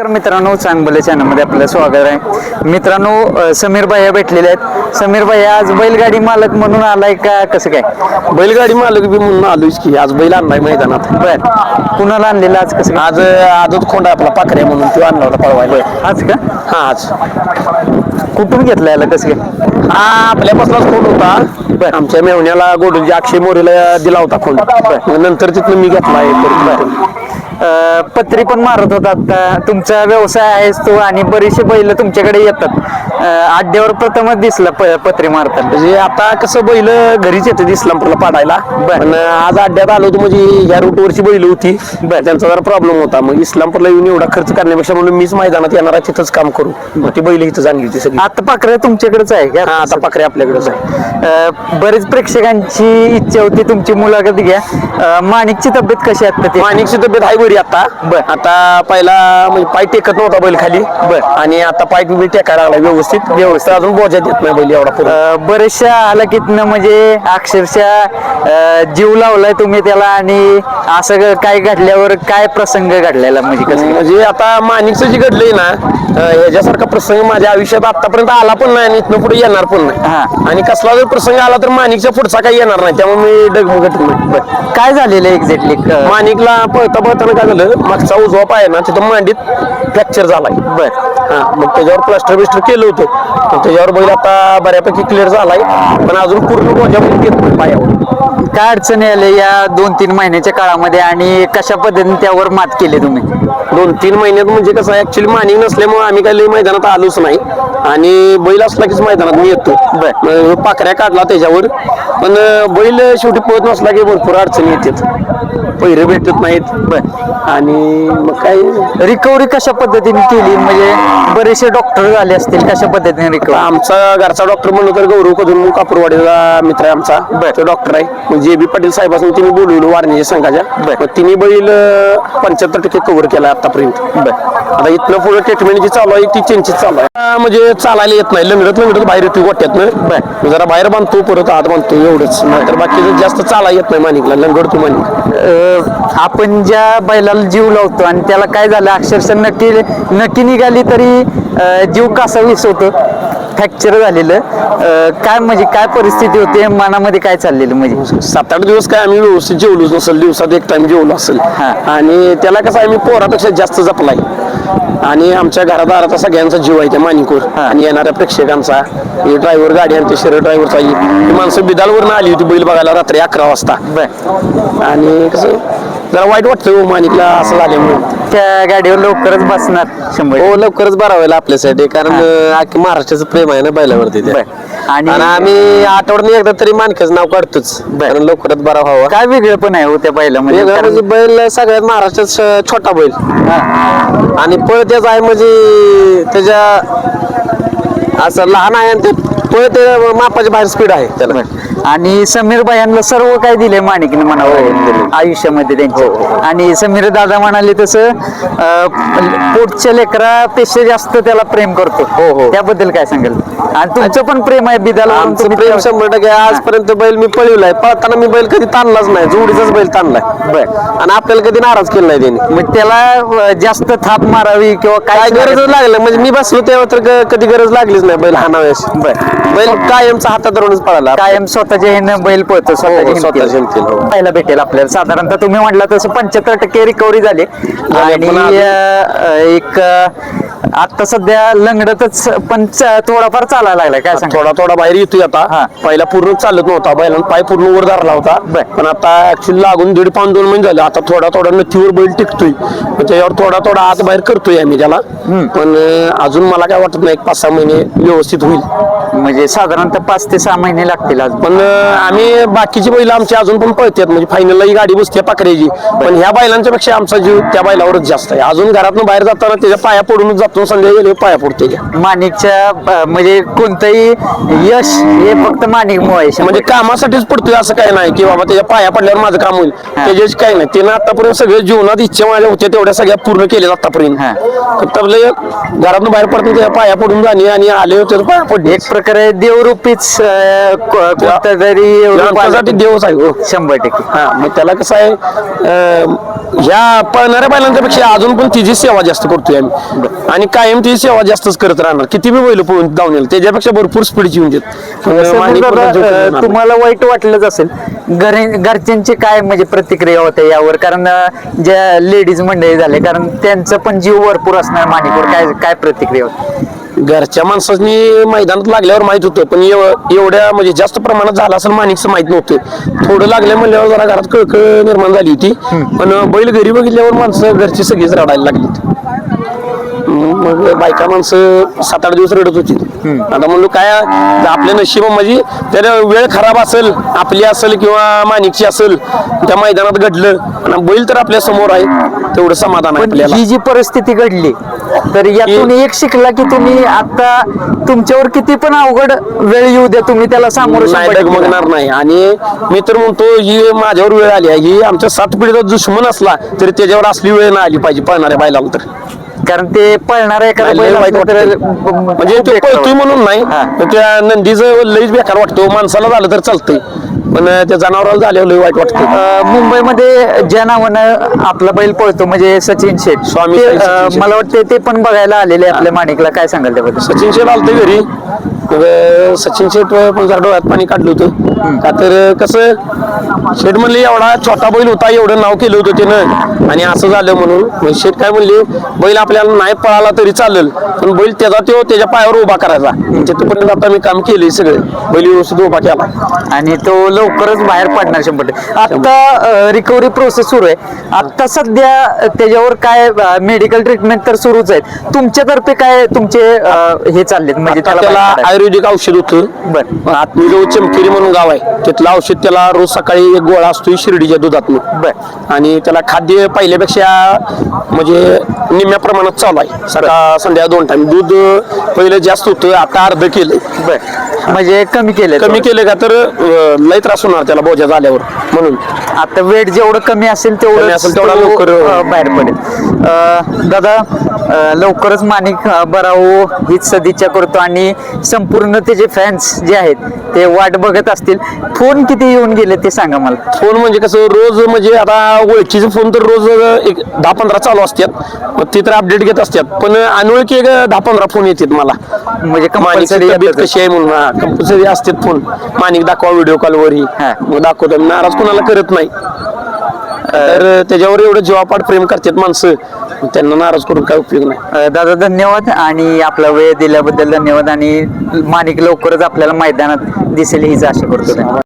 नमस्कार मित्रांनो चांगलं चॅनलमध्ये आपलं स्वागत आहे. मित्रांनो समीर भैया भेटलेले आहेत. समीर भैया आज बैलगाडी मालक म्हणून आलाय का? कसं काय? बैलगाडी मालक बी म्हणून आलोच की आज बैल आणलाय मैदानात. बर. कुणाला आणलेलं आज? कसं आज आजच खोंडा आपला पाकऱ्या म्हणून तो आणला होता पळवायला आज का? हा आज. कुठून घेतलं याला? कसं काय? हा आपल्यापासूनच खोंड होता. आमच्या मेवण्याला गोडूजी अक्षय मोरेला दिला होता खोंड नंतर तिथनं मी घेतलाय अ, पत्री पण मारत होता आता. तुमचा व्यवसाय आहेच तो आणि बरेचसे बैल तुमच्याकडे येतात. अ, अड्ड्यावर प्रथमच दिसला प- पत्री मारताना. म्हणजे आता कसं बैल घरीच येते इस्लामपूरला पाडायला. पण आज अड्ड्यात आलो होतो म्हणजे ह्या रूटवरची बैल होती. त्यांचा जरा प्रॉब्लेम होता. मग इस्लामपूरला येऊन एवढा खर्च करण्यापेक्षा म्हणून मीच मैदानात येणार आहे तिथंच काम करू. मग ती बैल इथं आणली होती सगळी. आता पाखरं तुमच्याकडेच आहे का? हा आता पाकऱ्या आपल्याकडेच आहे. बरेच प्रेक्षकांची इच्छा होती तुमची मुलाखत घ्या. माणिकची तब्येत कशी आहे आता ते? माणिकची तब्येत आहे बरी आता. बर. आता पहिला म्हणजे पाय टेकत नव्हता बैल खाली. बर. आणि आता पाय बी टेकायला लागला व्यवस्थित. व्यवस्थित. अजून बोजात येत नाही बैल एवढा अ, बरेचशा हालाकीतनं म्हणजे अक्षरशः अ, जीव लावलाय तुम्ही त्याला आणि असं ग- काय घडल्यावर काय प्रसंग घडलेला म्हणजे कसं? म्हणजे आता माणिकचं जे घडलंय ना अं, ह्याच्यासारखा प्रसंग माझ्या आयुष्यात आतापर्यंत आला पण नाही आणि इथनं पुढे येणार पण हा. नाही आणि कसला जर प्रसंग आला तर माणिकच्या पुढचा काही येणार नाही. त्यामुळे मी डगमगत नाही. काय झालेलं एक्झॅक्टली माणिकला पळता पळताना लागलं मागचा उजवा पाय आहे ना तिथं मांडीत फ्रॅक्चर झालाय. बर. हा मग त्याच्यावर प्लास्टर बिस्टर केलं होतं. त्याच्यावर बैल आता बऱ्यापैकी क्लिअर झालाय. पण अजून पूर्ण बोजामध्ये पायावर. काय अडचणी आल्या या दोन तीन महिन्याच्या काळामध्ये आणि कशा पद्धतीने त्यावर मात केली तुम्ही? दोन तीन महिन्यात म्हणजे कसं ऍक्च्युली मानिक नसल्यामुळे आम्ही काही लई मैदानात आलोच नाही. आणि बैल असला कीच मैदानात मी येतो. मग पाकऱ्या काढला त्याच्यावर. पण बैल शेवटी पळत नसला की भरपूर अडचणी येतात. पैरे भेटत नाहीत. बर. आणि मग काय? रिकव्हरी कशा पद्धतीने केली? म्हणजे बरेचसे डॉक्टर झाले असतील कशा पद्धतीने रिकव्हरी आमचा घरचा डॉक्टर म्हणलं तर गौरव कदम कापूरवाडीचा मित्र आहे आमचा. बर. तो डॉक्टर आहे. जे बी पाटील साहेबांनी तिने बोलवलं वारणीच्या संघाच्या. मग तिने बैल पंच्याहत्तर टक्के कव्हर केला आतापर्यंत. बर. आता इथनं पुढे ट्रीटमेंट जी चालू आहे ती चेंजची चालू आहे. म्हणजे चालायला येत नाही. लंगडत लंगडत बाहेर येतो गोट्यातनं. जरा बाहेर बांधतो परत आत बांधतो एवढंच. नाहीतर बाकी जास्त चाला येत नाही मानिकला लंगडतो मानिक आपण ज्या बैलाला जीव लावतो आणि त्याला काय झालं अक्षरशः नक्की नक्की निघाली तरी जीव कसा विस होतो फ्रॅक्चर झालेलं. अ, काय म्हणजे काय परिस्थिती होती? मनामध्ये काय चाललेलं म्हणजे? सात आठ दिवस काय आम्ही व्यवस्थित जेवलोच नसेल दिवसात एक टाइम जेवलो असेल. हा. आणि त्याला कसं मी पोरापेक्षा जास्त जपलाय. आणि आमच्या घरादाराचा सगळ्यांचा जीव आहे त्या मानिकवर हा. आणि येणाऱ्या प्रेक्षकांचा. हे ड्रायव्हर गाडी आणते शरीर ड्रायव्हरचा ही माणसं बिदालवरनं आली होती बैल बघायला रात्री अकरा वाजता. बर. आणि कसं जरा वाईट वाटतं हो मानिकला असं झाल्यामुळे. त्या गाडीवर लवकरच बसणार. शंभर हो लवकरच भरावेला आपल्यासाठी कारण अख्खी महाराष्ट्राचं प्रेम आहे ना बैलावरती ते. बर. आणि आणि आम्ही आठवड्याने एकदा तरी मानकाचं नाव काढतोच कारण लवकरच बरा व्हावा. काय वेगळं पण आहे हो त्या बैलामध्ये? वेगळं कारण- म्हणजे बैल सगळ्यात महाराष्ट्रात स- छोटा बैल. आणि पळ त्याचा आहे म्हणजे त्याच्या असं लहान आहे आणि ते पळ ते मापाच्या बाहेर स्पीड आहे त्याला. बर. आणि समीर भायांना सर्व काय दिले माणिकने म्हणावं आयुष्यामध्ये त्यांच्या आणि समीर दादा म्हणाले तसं पोटच्या लेकरापेक्षा जास्त त्याला प्रेम करतो. हो, हो. त्याबद्दल काय सांगाल? आणि तुमचं पण प्रेम आहे बिदाला आमचं प्रेम शंभर टक्के. आजपर्यंत बैल मी पळवलाय. पळताना मी बैल कधी ताणलाच नाही. जोडीचाच बैल ताणलाय. बर. आणि आपल्याला कधी नाराज केलं नाही त्यांनी. मग त्याला जास्त थाप मारावी किंवा काय गरज लागलं? म्हणजे मी बसलो तेव्हा तर कधी गरज लागलीच नाही बैल हाणाव्यास बर. बैल कायमचा हातात धरूनच पळाला. कायम स्वतःच्या ह्यानं बैल पळतो स्वतःच्या स्वतःच्या हिमतीवर. हिमतीवर, हो. पाहायला भेटेल आपल्याला. साधारणतः तुम्ही म्हटलं तसं पंच्याहत्तर टक्के रिकव्हरी झाली. आणि पण अजून- अं, एक आता सध्या लंगडतच पण च- थोडाफार चालायला लागलाय काय सांग थोडा थोडा बाहेर येतोय हा. आता पहिला पूर्ण चालत नव्हता. बैलांना पाय पूर्ण वर धरला होता. बर. पण आता ऍक्च्युअली लागून दीड पाऊन दोन महिने झाले. आता थोडा थोडा नथीवर बैल टिकतोय. त्याच्यावर थोडा थोडा आत बाहेर करतोय आम्ही त्याला. पण अं, अजून मला काय वाटत नाही एक पाच सहा महिने व्यवस्थित होईल. म्हणजे साधारणतः पाच ते सहा महिने लागतील आज. पण आम्ही बाकीची बैल आमची अजून पण पळतात. म्हणजे फायनलला ही गाडी बसते पाकऱ्याची पण ह्या बैलांच्या पेक्षा आमचा जीव त्या बैलावरच जास्त आहे. अजून घरातून बाहेर जाताना त्याच्या पाया पडूनच जातो. संध्याकाळी गेले पाया पडते माणिकच्या म्हणजे कोणतंही यश हे फक्त माणिक म्हणजे कामासाठीच पडतोय असं काही नाही. की बाबा त्याच्या पाया पडल्यावर माझं काम होईल. त्याच्याच काही नाही. त्यानं आतापर्यंत सगळे जीवनात इच्छा माझ्या होत्या तेवढ्या सगळ्या पूर्ण केल्या आतापर्यंत. फक्त घरातून बाहेर पडतो त्याच्या पाया पडून जाणे आणि आले होते पाया पडले. एक प्रकारे देवरूपीच कोणतं तरी एवढं आमच्यासाठी देवच आहे हो. शंभर टक्के. हा. मग त्याला कसं आहे अं, ह्या पळणाऱ्या बैलांच्या पेक्षा अजून पण तिची सेवा जास्त करतोय आम्ही. आणि कायम ती सेवा जास्तच करत राहणार. किती बी बैल पळून जाऊन येईल त्याच्यापेक्षा भरपूर स्पीड येऊन देत समज दादा, अं, तुम्हाला वाईट वाटलंच असेल. घरी घरच्यांची काय म्हणजे प्रतिक्रिया होते यावर? कारण अं, ज्या लेडीज मंडळी झाले कारण त्यांचं पण जीव भरपूर असणार माणिकवर. काय काय प्रतिक्रिया होती? घरच्या माणसांनी मैदानात लागल्यावर माहीत होतं पण एव- एवढ्या म्हणजे जास्त प्रमाणात झालं असं माणिकचं माहीत नव्हतं. थोडं लागलं म्हणल्यावर जरा घरात कळकळ निर्माण झाली होती. पण बैल घरी बघितल्यावर माणसं घरची सगळीच रडायला लागलीत मग बायका माणसं सात आठ दिवस रडत होती. आता म्हणलो काय आपल्या नशीब म्हणजे तर वेळ खराब असेल आपली असेल किंवा माणिकची असेल त्या मैदानात घडलं आणि बैल तर आपल्यासमोर आहे तेवढं समाधान आहे पण आपल्याला. ही जी परिस्थिती घडली तर यातून एक शिकला की तुम्ही आता तुमच्यावर किती पण अवघड वेळ येऊ द्या तुम्ही त्याला सामोरं नाही शंभर टक्के डगमगणार नाही. आणि मी तर म्हणतो ही माझ्यावर वेळ आली आहे. ही आमच्या सात पिढीचा दुश्मन असला तरी त्याच्यावर असली वेळ नाही आली पाहिजे पळणाऱ्या बायला तर कारण ते पळणारा नाही, लय वाईट वाटतं. म्हणजे ते बेकार पळतोय. म्हणून नाही हा. त्या नंदीचं लईच बेकार वाटतो माणसाला झालं तर चालतंय पण त्या जनावराला झाल्यावर लई वाईट वाटतं अं, मुंबईमध्ये ज्या नावानं आपला बैल पळतो म्हणजे सचिन शेठ स्वामी ते, सचिन अं, शेठ. मला वाटतं ते पण बघायला आलेले आपल्या माणिकला काय सांगाल त्याबद्दल सचिन शेठ आलते घरी सचिन शेठ पण जरा डोळ्यात पाणी काढलं होतं. का तर कसं शेठ म्हणले एवढा छोटा बैल होता एवढं नाव केलं होतं त्यानं आणि असं झालं म्हणून. मग शेठ काय म्हणले बैल आपल्याला नाही पळाला तरी चालेल पण बैल त्याचा तो त्याच्या पायावर उभा करायचा. तिथपर्यंत आता मी काम केलंय सगळं. बैल व्यवस्थित उभा केला. आणि तो लवकरच बाहेर पडणार शंभर टक्के. आता रिकव्हरी प्रोसेस सुरू आहे. आता सध्या त्याच्यावर काय मेडिकल ट्रीटमेंट तर सुरूच आहे तुमच्यातर्फे काय तुमचे हे चाललेत? म्हणजे त्याला? आयुर्वेदिक औषध होतं. बर. आत्मीजवळ चमकेरी म्हणून गाव आहे तिथलं औषध त्याला रोज सकाळी एक गोळा असतो शिर्डीच्या दुधातनं. बर. आणि त्याला खाद्य पहिल्यापेक्षा म्हणजे निम्म्या प्रमाणात चालू आहे. सकाळ संध्या दोन टाइम दूध पहिलं जास्त होतं आता अर्ध केलं बर. म्हणजे कमी केलं कमी केलं का तर अं, लय त्रास होणार त्याला बोजा झाल्यावर म्हणून. आता वेट जेवढं कमी असेल तेवढं कमी असेल तेवढा लवकर, बाहेर पडेल. अं, दादा अं, लवकरच माणिक अं, बरावो हीच सदिच्छा करतो आणि संपूर्ण त्याचे फॅन्स जे आहेत ते वाट बघत असतील फोन किती येऊन गेले ते सांगा मला. फोन म्हणजे कसं रोज म्हणजे आता ओळखीचे फोन तर रोज एक दहा पंधरा चालू असतात. मग ते तर अपडेट घेत असतात. पण अनोळखी एक दहा पंधरा फोन येतात मला. म्हणजे माणिकची तब्येत कशी आहे म्हणून कंपल्सरी असतात फोन. माणिक दाखवा व्हिडिओ कॉलवरही हा. मग दाखवतो. मी नाराज कोणाला करत नाही. तर त्याच्यावर एवढं जीवापाड प्रेम करतात माणसं. त्यांना नाराज करून काय उपयोग नाही. दादा धन्यवाद आणि आपला वेळ दिल्याबद्दल धन्यवाद आणि माणिक लवकरच आपल्याला मैदानात दिसेल हीच आशा करतो धन्यवाद